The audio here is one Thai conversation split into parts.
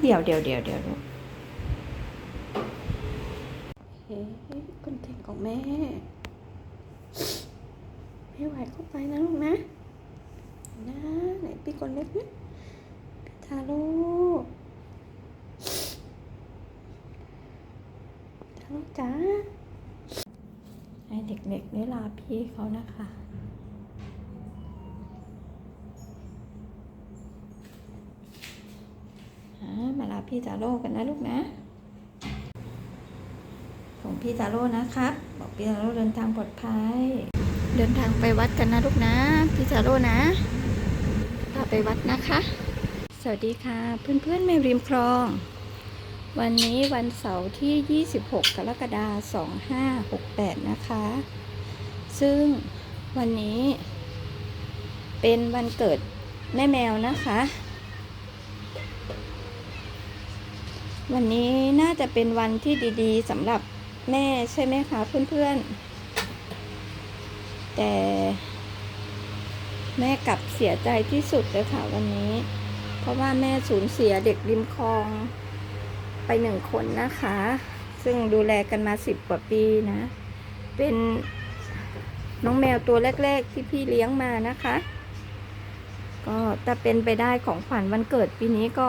เดี๋ยวเดี๋ยวเดี๋ยวเดี๋ยวลูกเฮ้ยคนเก่งของแม่ ไม่ไหวเข้าไปนะลูกนะนะไหนพี่คนเล็กนะพี่ทาโร่ทาโร่จ๋าให้เด็กๆได้ลาพี่เขานะคะอ่ามาลา พี่จาโร่กันนะลูกนะส่งพี่จาโร่นะครับ บอกพี่จาโร่เดินทางปลอดภัย เดินทางไปวัดกันนะลูกนะ พี่จาโร่นะพาไปวัดนะคะ สวัสดีค่ะเพื่อนๆแม่ริมคลอง วันนี้วันเสาร์ที่ 26 กรกฎาคม2568 นะคะ ซึ่งวันนี้ เป็นวันเกิดแม่แมวนะคะ วันนี้น่าจะเป็นวันที่ดีๆสำหรับแม่ใช่ไหมคะเพื่อนๆ แต่แม่กลับเสียใจที่สุดเลยค่ะวันนี้ เพราะว่าแม่สูญเสียเด็กริมคลองไปหนึ่งคนนะคะ ซึ่งดูแลกันมาสิบกว่าปีนะ เป็นน้องแมวตัวแรก ๆ ที่พี่เลี้ยงมานะคะ ก็ถ้าเป็นไปได้ของขวัญวันเกิดปีนี้ก็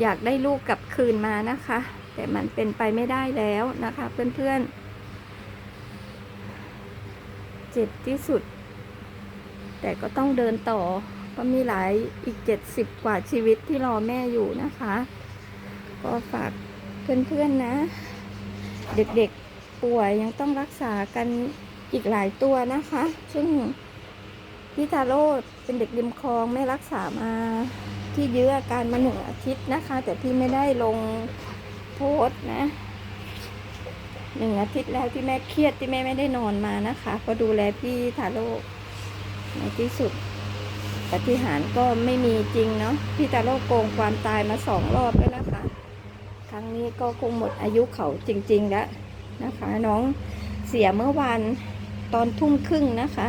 อยากได้ลูกกลับคืนมานะคะ แต่มันเป็นไปไม่ได้แล้วนะคะ เพื่อนๆ เจ็บที่สุด แต่ก็ต้องเดินต่อเพราะมีหลายอีกเจ็ดสิบกว่าชีวิตที่รอแม่อยู่นะคะ ก็ฝากเพื่อนๆนะ เด็กๆป่วยยังต้องรักษากันอีกหลายตัวนะคะ ซึ่ง พี่ทาโร่เป็นเด็กริมคลองไม่รักษามาที่เยื้ออาการมาหนึ่งอาทิตย์นะคะ แต่พี่ไม่ได้ลงโพส์นะหนึ่งอาทิตย์แล้วที่แม่เครียดที่แม่ไม่ได้นอนมานะคะก็ดูแลพี่ทาโร่ในที่สุดปฏิหารก็ไม่มีจริงเนาะพี่ทาโร่โกงความตายมาสองรอบแล้วนะคะ ครั้งนี้ก็คงหมดอายุเขาจริง ๆ แล้วนะคะ น้องเสียเมื่อวานตอนทุ่มครึ่งนะคะ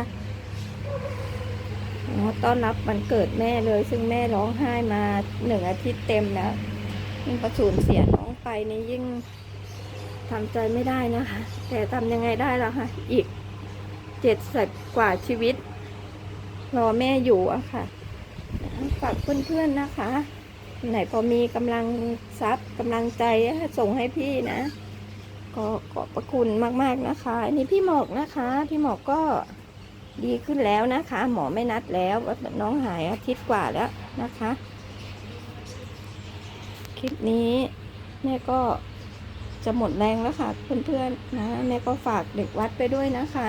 เนาะต้อนรับวันเกิดแม่เลย ซึ่งแม่ร้องไห้มาหนึ่งอาทิตย์เต็มแล้วยิ่งประสูญเสียน้องไปนี่ยิ่งทำใจไม่ได้นะคะ แต่ทำยังไงได้ล่ะคะอีกเจ็ดสิบกว่าชีวิต รอแม่อยู่อะค่ะฝากเพื่อนๆนะคะ ไหนพอมีกำลังทรัพย์กำลังใจส่งให้พี่นะก็ขอบพระคุณมากๆนะคะอันนี้พี่หมอกนะคะ พี่หมอกก็ ดีขึ้นแล้วนะคะ หมอไม่นัดแล้วว่าน้องหายอาทิตย์กว่าแล้วนะคะ คลิปนี้แม่ก็จะหมดแรงแล้วค่ะ เพื่อนๆนะแม่ก็ฝากเด็กวัดไปด้วยนะคะ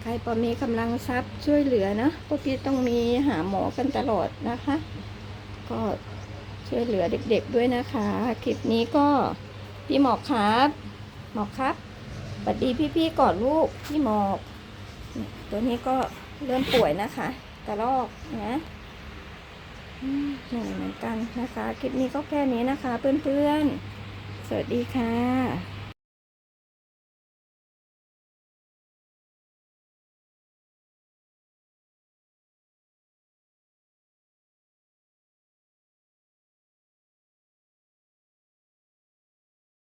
ใครพอมีกำลังทรัพย์ช่วยเหลือนะพวกพี่ต้องมีหาหมอกันตลอดนะคะ ก็ช่วยเหลือเด็กๆด้วยนะคะ คลิปนี้ก็พี่หมอกครับ หมอกครับสวัสดีพี่ๆก่อนลูกพี่หมอก ตัวนี้ก็เริ่มป่วยนะคะกระลอกนะเหนื่อยเหมือนกันนะคะ คลิปนี้ก็แค่นี้นะคะ เพื่อนๆ สวัสดีค่ะ